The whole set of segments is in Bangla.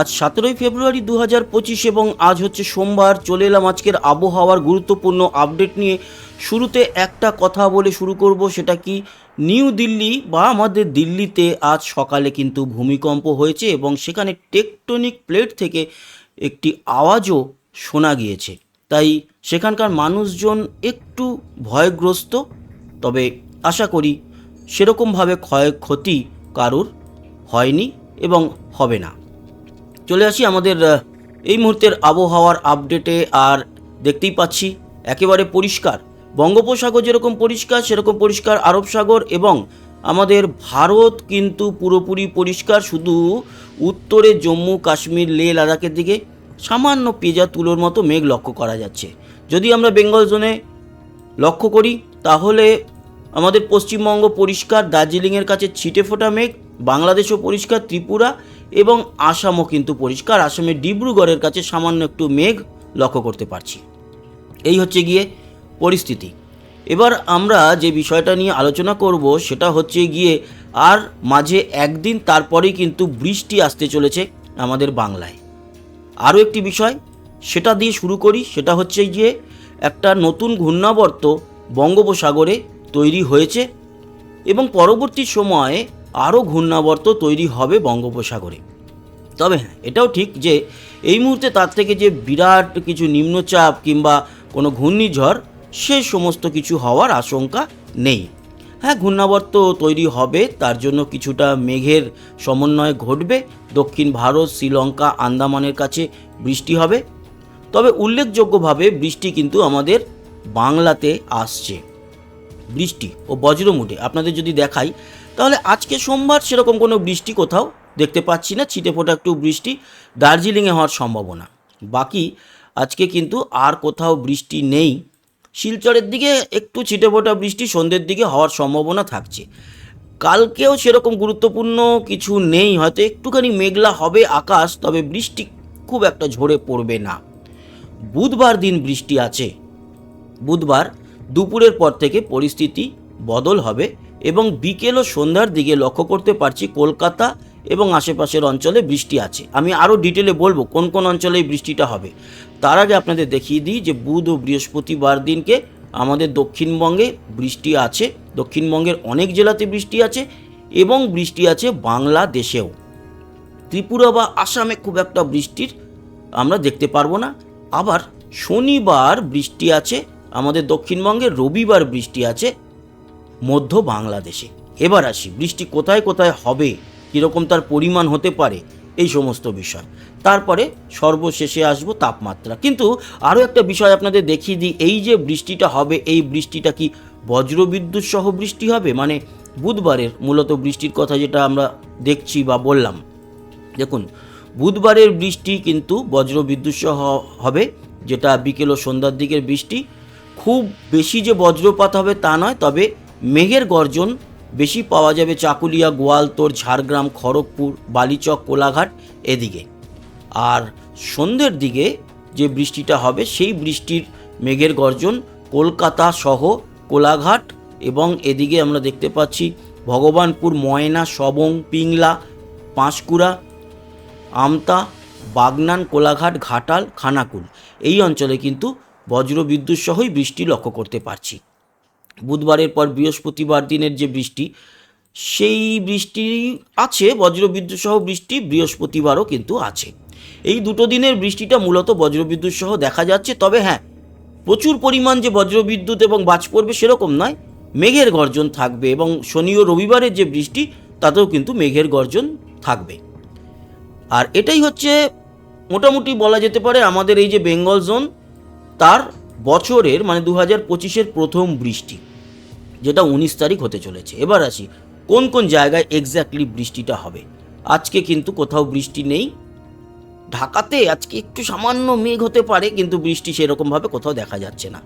আজ সতেরোই ফেব্রুয়ারি দু হাজার পঁচিশ এবং আজ হচ্ছে সোমবার। চলে এলাম আজকের আবহাওয়ার গুরুত্বপূর্ণ আপডেট নিয়ে। শুরুতে একটা কথা বলে শুরু করব, সেটা কি? নিউ দিল্লি বা আমাদের দিল্লিতে আজ সকালে কিন্তু ভূমিকম্প হয়েছে এবং সেখানে টেকটনিক প্লেট থেকে একটি আওয়াজও শোনা গিয়েছে। তাই সেখানকার মানুষজন একটু ভয়গ্রস্ত, তবে আশা করি সেরকমভাবে ক্ষয়ক্ষতি কারুর হয়নি এবং হবে না। চলে আসি আমাদের এই মুহূর্তের আবহাওয়ার আপডেটে আর দেখতেই পাচ্ছি একেবারে পরিষ্কার। বঙ্গোপসাগর যেরকম পরিষ্কার, সেরকম পরিষ্কার আরব সাগর এবং আমাদের ভারত কিন্তু পুরোপুরি পরিষ্কার। শুধু উত্তরে জম্মু, কাশ্মীর, লে, লাদাখের দিকে সামান্য পেজা তুলোর মতো মেঘ লক্ষ্য করা যাচ্ছে। যদি আমরা বেঙ্গল জোনে লক্ষ্য করি, তাহলে আমাদের পশ্চিমবঙ্গ পরিষ্কার, দার্জিলিংয়ের কাছে ছিটে ফোটা মেঘ, বাংলাদেশও পরিষ্কার, ত্রিপুরা এবং আসামও কিন্তু পরিষ্কার। আসামে ডিব্রুগড়ের কাছে সামান্য একটু মেঘ লক্ষ্য করতে পারছি। এই হচ্ছে গিয়ে পরিস্থিতি। এবার আমরা যে বিষয়টা নিয়ে আলোচনা করব, সেটা হচ্ছে গিয়ে আর মাঝে একদিন তারপরেই কিন্তু বৃষ্টি আসতে চলেছে আমাদের বাংলায়। আরও একটি বিষয়, সেটা দিয়ে শুরু করি, সেটা হচ্ছে গিয়ে একটা নতুন ঘূর্ণাবর্ত বঙ্গোপসাগরে তৈরি হয়েছে এবং পরবর্তী সময়ে আরও ঘূর্ণাবর্ত তৈরি হবে বঙ্গোপসাগরে। তবে হ্যাঁ এটাও ঠিক যে এই মুহূর্তে তার থেকে যে বিরাট কিছু নিম্নচাপ কিংবা কোনো ঘূর্ণিঝড়, সে সমস্ত কিছু হওয়ার আশঙ্কা নেই। হ্যাঁ ঘূর্ণাবর্ত তৈরি হবে, তার জন্য কিছুটা মেঘের সমন্বয় ঘটবে। দক্ষিণ ভারত, শ্রীলঙ্কা, আন্দামানের কাছে বৃষ্টি হবে। তবে উল্লেখযোগ্যভাবে বৃষ্টি কিন্তু আমাদের বাংলাতে আসছে। বৃষ্টি ও বজ্রমুটে আপনাদের যদি দেখাই তাহলে আজকে সোমবার সেরকম কোনো বৃষ্টি কোথাও দেখতে পাচ্ছি না, ছিটে ফোটা একটু বৃষ্টি, দার্জিলিংয়ে হওয়ার সম্ভাবনা। বাকি আজকে কিন্তু আর কোথাও বৃষ্টি নেই। শিলচরের দিকে একটু ছিটে ফোটা বৃষ্টি, সন্ধ্যের দিকে হওয়ার সম্ভাবনা থাকছে। কালকেও সেরকম গুরুত্বপূর্ণ কিছু নেই, হয়তো একটুখানি মেঘলা হবে আকাশ, তবে বৃষ্টি খুব একটা ঝরে পড়বে না। বুধবার দিন বৃষ্টি আছে। বুধবার দুপুরের পর থেকে পরিস্থিতি বদল হবে। এবং বিকেল ও সন্ধ্যার দিকে লক্ষ্য করতে পারছি কলকাতা এবং আশেপাশের অঞ্চলে বৃষ্টি আছে। আমি আরও ডিটেলে বলব কোন কোন অঞ্চলে বৃষ্টিটা হবে। তার আগে আপনাদের দেখিয়ে দিই যে বুধ ও বৃহস্পতিবার দিনকে আমাদের দক্ষিণবঙ্গে বৃষ্টি আছে, দক্ষিণবঙ্গের অনেক জেলাতে বৃষ্টি আছে এবং বৃষ্টি আছে বাংলাদেশেও। ত্রিপুরা বা আসামে খুব একটা বৃষ্টির আমরা দেখতে পারব না। আবার শনিবার বৃষ্টি আছে, আমাদের দক্ষিণবঙ্গে রবিবার বৃষ্টি আছে মধ্য বাংলাদেশে। এবার আসি, বৃষ্টি কোথায় কোথায় হবে, কীরকম তার পরিমাণ হতে পারে, এই সমস্ত বিষয়। তারপরে সর্বশেষে আসব তাপমাত্রা। কিন্তু আরও একটা বিষয় আপনাদের দেখিয়ে দিই, এই যে বৃষ্টিটা হবে, এই বৃষ্টিটা কি বজ্রবিদ্যুৎ সহ বৃষ্টি হবে? মানে বুধবারের মূলত বৃষ্টির কথা যেটা আমরা দেখছি বা বললাম। দেখুন, বুধবারের বৃষ্টি কিন্তু বজ্রবিদ্যুৎ সহ হবে, যেটা বিকেল ও সন্ধ্যার দিকের বৃষ্টি। খুব বেশি যে বজ্রপাত হবে তা নয়, তবে মেঘের গর্জন বেশি পাওয়া যাবে চাকুলিয়া, গোয়ালতোর, ঝাড়গ্রাম, খড়গপুর, বালিচক, কোলাঘাট এদিকে। আর সন্ধ্যের দিকে যে বৃষ্টিটা হবে, সেই বৃষ্টির মেঘের গর্জন কলকাতা সহ কোলাঘাট এবং এদিকে আমরা দেখতে পাচ্ছি ভগবানপুর, ময়না, সবং, পিংলা, পাঁশকুড়া, আমতা, বাগনান, কোলাঘাট, ঘাটাল, খানাকুল। এই অঞ্চলে কিন্তু বজ্রবিদ্যুৎ সহই বৃষ্টি লক্ষ্য করতে পারছি। বুধবারের পর বৃহস্পতিবার দিনের যে বৃষ্টি, সেই বৃষ্টি আছে, বজ্রবিদ্যুৎ সহ বৃষ্টি বৃহস্পতিবারও কিন্তু আছে। এই দুটো দিনের বৃষ্টিটা মূলত বজ্রবিদ্যুৎ সহ দেখা যাচ্ছে। তবে হ্যাঁ প্রচুর পরিমাণ যে বজ্রবিদ্যুৎ এবং বাজ পড়বে সেরকম নয়, মেঘের গর্জন থাকবে এবং শনি ও রবিবারের যে বৃষ্টি, তাতেও কিন্তু মেঘের গর্জন থাকবে। আর এটাই হচ্ছে, মোটামুটি বলা যেতে পারে আমাদের এই যে বেঙ্গল জোন, তার বছরের মানে দু হাজার পঁচিশের প্রথম বৃষ্টি, যেটা উনিশ তারিখ হতে চলেছে। এবার আসি, কোন কোন জায়গায় এক্স্যাক্টলি বৃষ্টিটা হবে? আজকে কিন্তু কোথাও বৃষ্টি নেই। ঢাকাতে আজকে একটু সামান্য মেঘ হতে পারে, কিন্তু বৃষ্টি সেরকমভাবে কোথাও দেখা যাচ্ছে না।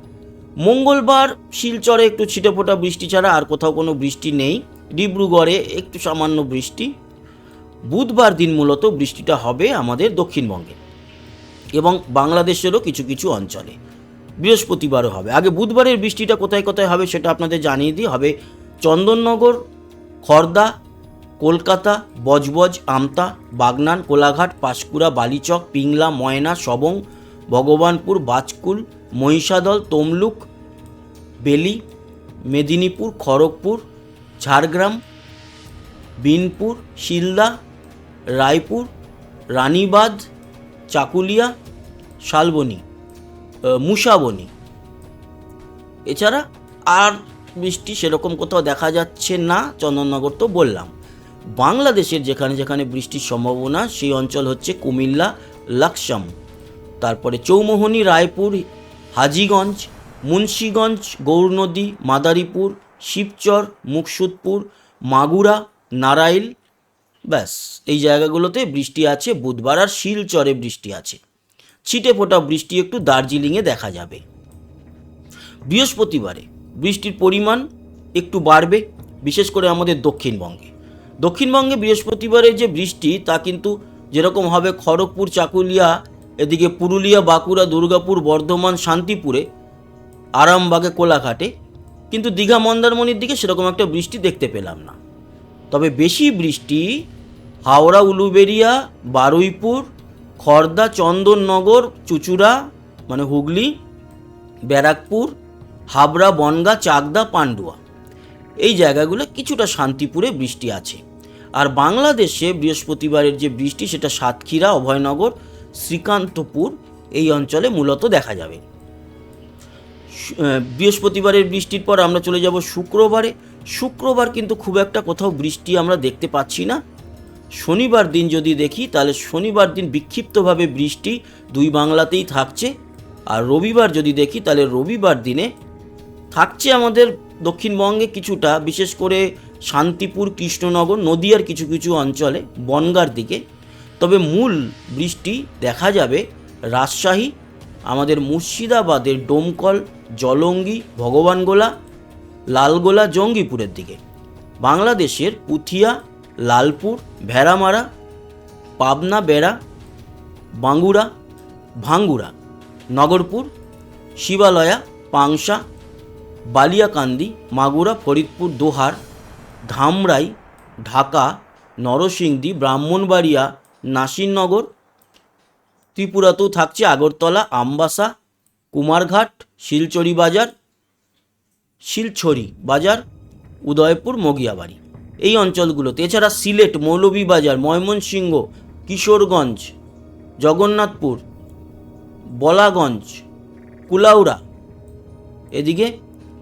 মঙ্গলবার শিলচরে একটু ছিটেফোঁটা বৃষ্টি ছাড়া আর কোথাও কোনো বৃষ্টি নেই। ডিব্রুগড়ে একটু সামান্য বৃষ্টি। বুধবার দিন মূলত বৃষ্টিটা হবে আমাদের দক্ষিণবঙ্গে এবং বাংলাদেশেরও কিছু কিছু অঞ্চলে। বৃহস্পতিবারও হবে। আগে বুধবারের বৃষ্টিটা কোথায় কোথায় হবে সেটা আপনাদের জানিয়ে দিই। হবে চন্দননগর, খর্দা, কলকাতা, বজবজ, আমতা, বাগনান, কোলাঘাট, পাঁশকুড়া, বালিচক, পিংলা, ময়না, সবং, ভগবানপুর, বাজকুল, মহিষাদল, তমলুক, বেলি, মেদিনীপুর, খড়গপুর, ঝাড়গ্রাম, বিনপুর, শিলদা, রায়পুর, রানীবাঁধ, চাকুলিয়া, শালবনী। মুসাবনী এছাড়া আর বৃষ্টি সেরকম কোথাও দেখা যাচ্ছে না, চন্দননগর তো বললাম। বাংলাদেশের যেখানে যেখানে বৃষ্টির সম্ভাবনা, সেই অঞ্চল হচ্ছে কুমিল্লা, লাকসাম। তারপরে চৌমোহনী, রায়পুর, হাজিগঞ্জ, মুন্সীগঞ্জ গৌরনদী মাদারীপুর, শিবচর, মুকসুদপুর, মাগুরা, নারাইল। ব্যাস, এই জায়গাগুলোতে বৃষ্টি আছে, বুধবার আর শিলচরে বৃষ্টি আছে। ছিটে ফোটা বৃষ্টি একটু দার্জিলিংয়ে দেখা যাবে। বৃহস্পতিবারে বৃষ্টির পরিমাণ একটু বাড়বে, বিশেষ করে আমাদের দক্ষিণবঙ্গে। দক্ষিণবঙ্গে বৃহস্পতিবারে যে বৃষ্টি, তা কিন্তু যেরকম হবে খড়গপুর, চাকুলিয়া, এদিকে পুরুলিয়া, বাঁকুড়া, দুর্গাপুর, বর্ধমান, শান্তিপুরে, আরামবাগে, কোলাঘাটে। কিন্তু দীঘা, মন্দারমণির দিকে সেরকম একটা বৃষ্টি দেখতে পেলাম না। তবে বেশি বৃষ্টি হাওড়া, উলুবেরিয়া, বারুইপুর খর্দা, চন্দননগর, চুচুড়া মানে হুগলি, ব্যারাকপুর, হাবড়া, বনগা, চাকদা, পান্ডুয়া। এই জায়গাগুলো কিছুটা শান্তিপুরে বৃষ্টি আছে। আর বাংলাদেশে বৃহস্পতিবারের যে বৃষ্টি, সেটা সাতক্ষীরা, অভয়নগর, শ্রীকান্তপুর, এই অঞ্চলে মূলত দেখা যাবে। বৃহস্পতিবারের বৃষ্টির পর আমরা চলে যাব শুক্রবারে। শুক্রবার কিন্তু খুব একটা কোথাও বৃষ্টি আমরা দেখতে পাচ্ছি না। শনিবার দিন যদি দেখি, তাহলে শনিবার দিন বিক্ষিপ্তভাবে বৃষ্টি দুই বাংলাতেই থাকছে। আর রবিবার যদি দেখি, তাহলে রবিবার দিনে থাকছে আমাদের দক্ষিণবঙ্গে কিছুটা, বিশেষ করে শান্তিপুর, কৃষ্ণনগর, নদিয়ার কিছু কিছু অঞ্চলে, বনগার দিকে। তবে মূল বৃষ্টি দেখা যাবে রাজশাহী, আমাদের মুর্শিদাবাদের ডোমকল, জলঙ্গি, ভগবানগোলা, লালগোলা, জঙ্গিপুরের দিকে। বাংলাদেশের পুথিয়া লালপুর, ভেড়ামারা, পাবনা বেড়া, বাঙ্গুড়া, ভাঙ্গুড়া, নগরপুর, শিবালয়া, পাংশা, বালিয়াকান্দি, মাগুরা, ফরিদপুর, দোহার, ধামরাই, ঢাকা, নরসিংদী, ব্রাহ্মণবাড়িয়া, নাসিরনগর ত্রিপুরাতেও থাকছে আগরতলা, আমবাসা, কুমারঘাট, শিলচরি বাজার, শিলছড়ি বাজার, উদয়পুর, মগিয়াবাড়ি। এই অঞ্চলগুলোতে। এছাড়া সিলেট, মৌলভীবাজার, ময়মনসিংহ, কিশোরগঞ্জ, জগন্নাথপুর, বলাগঞ্জ, কুলাউড়া, এদিকে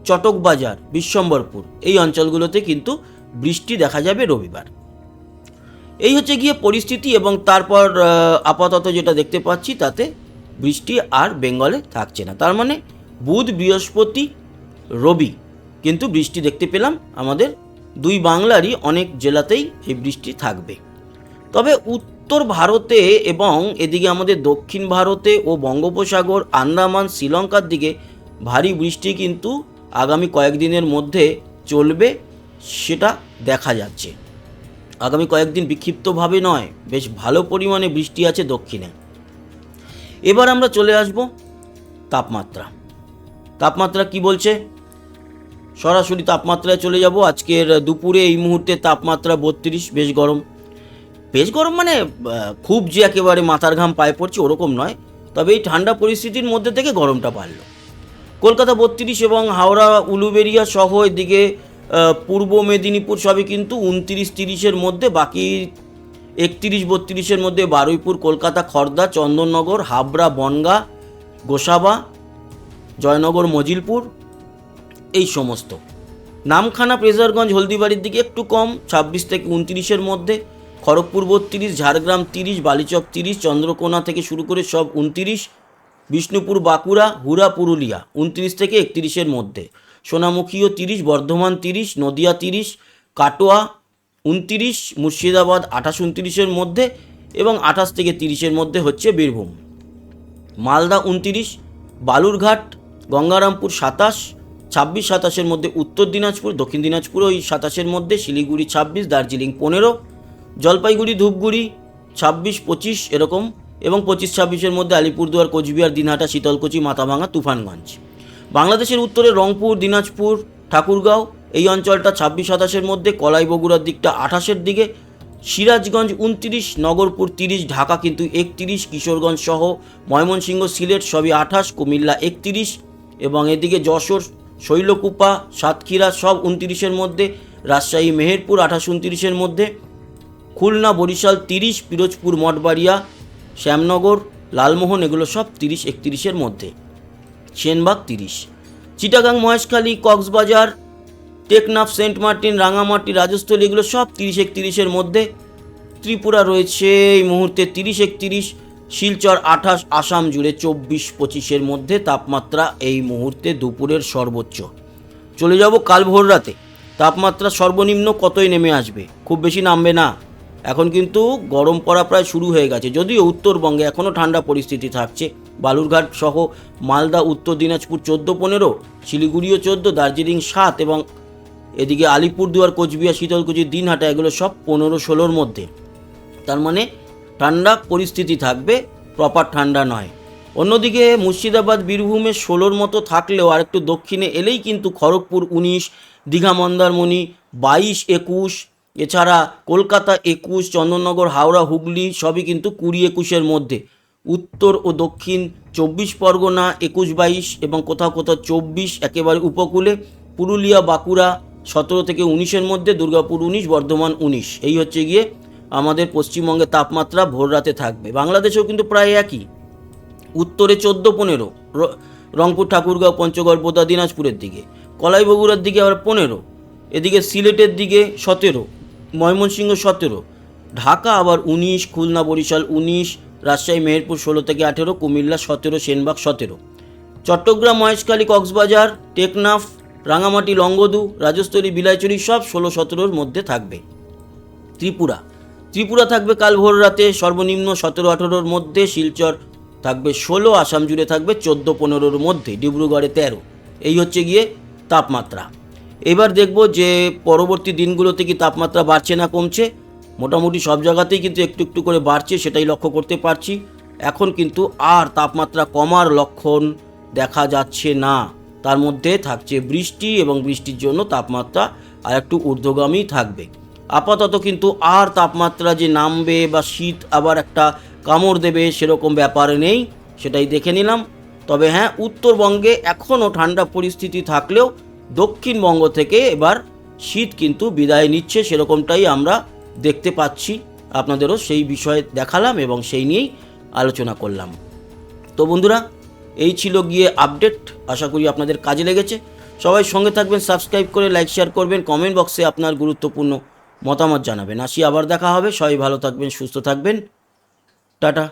চটকবাজার, বিশ্বম্বরপুর। এই অঞ্চলগুলোতে কিন্তু বৃষ্টি দেখা যাবে রবিবার। এই হচ্ছে গিয়ে পরিস্থিতি এবং তারপর আপাতত যেটা দেখতে পাচ্ছি, তাতে বৃষ্টি আর বেঙ্গলে থাকছে না। তার মানে বুধ বৃহস্পতি রবি কিন্তু বৃষ্টি দেখতে পেলাম আমাদের দুই বাংলারই অনেক জেলাতেই এই বৃষ্টি থাকবে। তবে উত্তর ভারতে এবং এদিকে আমাদের দক্ষিণ ভারতে ও বঙ্গোপসাগর, আন্দামান, শ্রীলঙ্কার দিকে ভারী বৃষ্টি কিন্তু আগামী কয়েকদিনের মধ্যে চলবে, সেটা দেখা যাচ্ছে। আগামী কয়েকদিন বিক্ষিপ্তভাবে নয়, বেশ ভালো পরিমাণে বৃষ্টি আছে দক্ষিণে। এবার আমরা চলে আসব তাপমাত্রা। তাপমাত্রা কি বলছে? সরাসরি তাপমাত্রায় চলে যাব। আজকের দুপুরে এই মুহূর্তে তাপমাত্রা বত্রিশ, বেশ গরম। বেশ গরম মানে খুব যে একেবারে মাথার ঘাম পায়ে পড়ছে ওরকম নয়। তবে এই ঠান্ডা পরিস্থিতির মধ্যে থেকে গরমটা বাড়লো। কলকাতা বত্রিশ এবং হাওড়া, উলুবেরিয়া সহ এদিকে পূর্ব মেদিনীপুর সবই কিন্তু উনত্রিশ তিরিশের মধ্যে, বাকি একত্রিশ বত্রিশের মধ্যে বারুইপুর, কলকাতা, খর্দা, চন্দননগর, হাবড়া, বনগা, গোসাবা, জয়নগর, মজিলপুর এই সমস্ত। নামখানা প্রেজারগঞ্জ হলদিবাড়ির দিকে একটু কম, ছাব্বিশ থেকে উনত্রিশের মধ্যে। খড়গপুর বত্রিশ, ঝাড়গ্রাম তিরিশ, বালিচক তিরিশ, চন্দ্রকোনা থেকে শুরু করে সব উনত্রিশ। বিষ্ণুপুর বাঁকুড়া হুরা পুরুলিয়া উনত্রিশ থেকে একত্রিশের মধ্যে। সোনামুখীও তিরিশ, বর্ধমান তিরিশ, নদিয়া তিরিশ, কাটোয়া উনত্রিশ, মুর্শিদাবাদ আঠাশ উনত্রিশের মধ্যে এবং আঠাশ থেকে তিরিশের মধ্যে হচ্ছে বীরভূম। মালদা উনতিরিশ, বালুরঘাট, গঙ্গারামপুর সাতাশ ছাব্বিশ সাতাশের মধ্যে উত্তর দিনাজপুর, দক্ষিণ দিনাজপুর, ওই সাতাশের মধ্যে শিলিগুড়ি ছাব্বিশ, দার্জিলিং পনেরো, জলপাইগুড়ি, ধূপগুড়ি ছাব্বিশ, পঁচিশ এরকম এবং পঁচিশ, ছাব্বিশের মধ্যে আলিপুরদুয়ার, কোচবিহার, দিনহাটা, শীতলকুচি মাথাভাঙা তুফানগঞ্জ। বাংলাদেশের উত্তরে রংপুর, দিনাজপুর, ঠাকুরগাঁও, এই অঞ্চলটা ছাব্বিশ, সাতাশের মধ্যে কলাই বগুড়ার দিকটা আঠাশের দিকে, সিরাজগঞ্জ উনত্রিশ, নগরপুর তিরিশ, ঢাকা কিন্তু একত্রিশ, কিশোরগঞ্জ সহ ময়মনসিংহ, সিলেট সবই আঠাশ, কুমিল্লা একত্রিশ এবং এদিকে যশোর শৈলকুপা, সাতক্ষীরা সব উনত্রিশের মধ্যে, রাজশাহী, মেহেরপুর আঠাশ উনত্রিশের মধ্যে, খুলনা, বরিশাল তিরিশ, পিরোজপুর, মঠবাড়িয়া, শ্যামনগর, লালমোহন, এগুলো সব তিরিশ, একত্রিশের মধ্যে, সেনবাগ তিরিশ। চিটাগাং, মহেশখালী, কক্সবাজার, টেকনাফ, সেন্ট মার্টিন, রাঙামাটি, রাজস্থলী, এগুলো সব তিরিশ, একত্রিশের মধ্যে, ত্রিপুরা রয়েছে এই মুহূর্তে তিরিশ, একত্রিশ শিলচর আঠাশ, আসাম জুড়ে চব্বিশ, পঁচিশের মধ্যে তাপমাত্রা এই মুহূর্তে দুপুরের সর্বোচ্চ। চলে যাব কাল ভোর রাতে। তাপমাত্রা সর্বনিম্ন কতই নেমে আসবে? খুব বেশি নামবে না। এখন কিন্তু গরম পড়া প্রায় শুরু হয়ে গেছে, যদিও উত্তরবঙ্গে এখনও ঠান্ডা পরিস্থিতি থাকছে। বালুরঘাট সহ মালদা, উত্তর দিনাজপুর চোদ্দ, পনেরো শিলিগুড়িও চোদ্দ, দার্জিলিং সাত এবং এদিকে আলিপুরদুয়ার, কোচবিহার, শীতলকুচি, দিনহাটা, এগুলো সব পনেরো, ষোলোর মধ্যে। তার মানে ঠান্ডা পরিস্থিতি থাকবে প্রপার ঠান্ডা নয়। অন্যদিকে মুর্শিদাবাদ, বীরভূমে ষোলোর মতো থাকলেও আর একটু দক্ষিণে এলেই কিন্তু খড়গপুর উনিশ, দীঘা, মন্দারমণি বাইশ, একুশ, এছাড়া কলকাতা একুশ, চন্দননগর, হাওড়া, হুগলি সবই কিন্তু কুড়ি, একুশের মধ্যে। উত্তর ও দক্ষিণ চব্বিশ পরগনা, একুশ, বাইশ এবং কোথাও কোথাও চব্বিশ একেবারে উপকূলে, পুরুলিয়া, বাঁকুড়া সতেরো থেকে উনিশের মধ্যে, দুর্গাপুর উনিশ, বর্ধমান উনিশ। এই হচ্ছে গিয়ে আমাদের পশ্চিমবঙ্গে তাপমাত্রা ভোর রাতে থাকবে। বাংলাদেশেও কিন্তু প্রায় একই। উত্তরে চোদ্দ পনেরো। রংপুর, ঠাকুরগাঁও, পঞ্চগড়, বোদা, দিনাজপুরের দিকে। কলাই বগুড়ার দিকে আবার পনেরো। এদিকে সিলেটের দিকে সতেরো। ময়মনসিংহ সতেরো। ঢাকা আবার উনিশ, খুলনা, বরিশাল উনিশ, রাজশাহী, মেহেরপুর ষোলো থেকে আঠেরো, কুমিল্লা সতেরো, সেনবাগ সতেরো। চট্টগ্রাম, মহেশখালী, কক্সবাজার, টেকনাফ, রাঙামাটি লঙ্গদু রাজস্থলী বিলাইচুরি সব ষোলো সতেরোর মধ্যে থাকবে। ত্রিপুরা। ত্রিপুরা থাকবে কাল ভোর রাতে সর্বনিম্ন সতেরো আঠেরোর মধ্যে, শিলচর থাকবে ষোলো, আসাম জুড়ে থাকবে চোদ্দ পনেরোর মধ্যে, ডিব্রুগড়ে তেরো। এই হচ্ছে গিয়ে তাপমাত্রা। এবার দেখব যে পরবর্তী দিনগুলোতে কি তাপমাত্রা বাড়ছে না কমছে। মোটামুটি সব জায়গাতেই কিন্তু একটু একটু করে বাড়ছে, সেটাই লক্ষ্য করতে পারছি। এখন কিন্তু আর তাপমাত্রা কমার লক্ষণ দেখা যাচ্ছে না। তার মধ্যে থাকছে বৃষ্টি এবং বৃষ্টির জন্য তাপমাত্রা আর একটু ঊর্ধ্বগামী থাকবে। আপাতত কিন্তু আর তাপমাত্রা যে নামবে বা শীত আবার একটা কামড় দেবে সেরকম ব্যাপার নেই, সেটাই দেখে নিলাম। তবে হ্যাঁ উত্তরবঙ্গে এখনও ঠান্ডা পরিস্থিতি থাকলেও দক্ষিণবঙ্গ থেকে এবার শীত কিন্তু বিদায় নিচ্ছে সেরকমটাই আমরা দেখতে পাচ্ছি। আপনাদেরও সেই বিষয়ে দেখালাম এবং সেই নিয়েই আলোচনা করলাম। তো বন্ধুরা, এই ছিল গিয়ে আপডেট। আশা করি আপনাদের কাজে লেগেছে। সবাই সঙ্গে থাকবেন, সাবস্ক্রাইব করে, লাইক, শেয়ার করবেন। কমেন্ট বক্সে আপনার গুরুত্বপূর্ণ মতামত জানাবেন। আসি আবার দেখা হবে। সবাই ভালো থাকবেন সুস্থ থাকবেন। টাটা।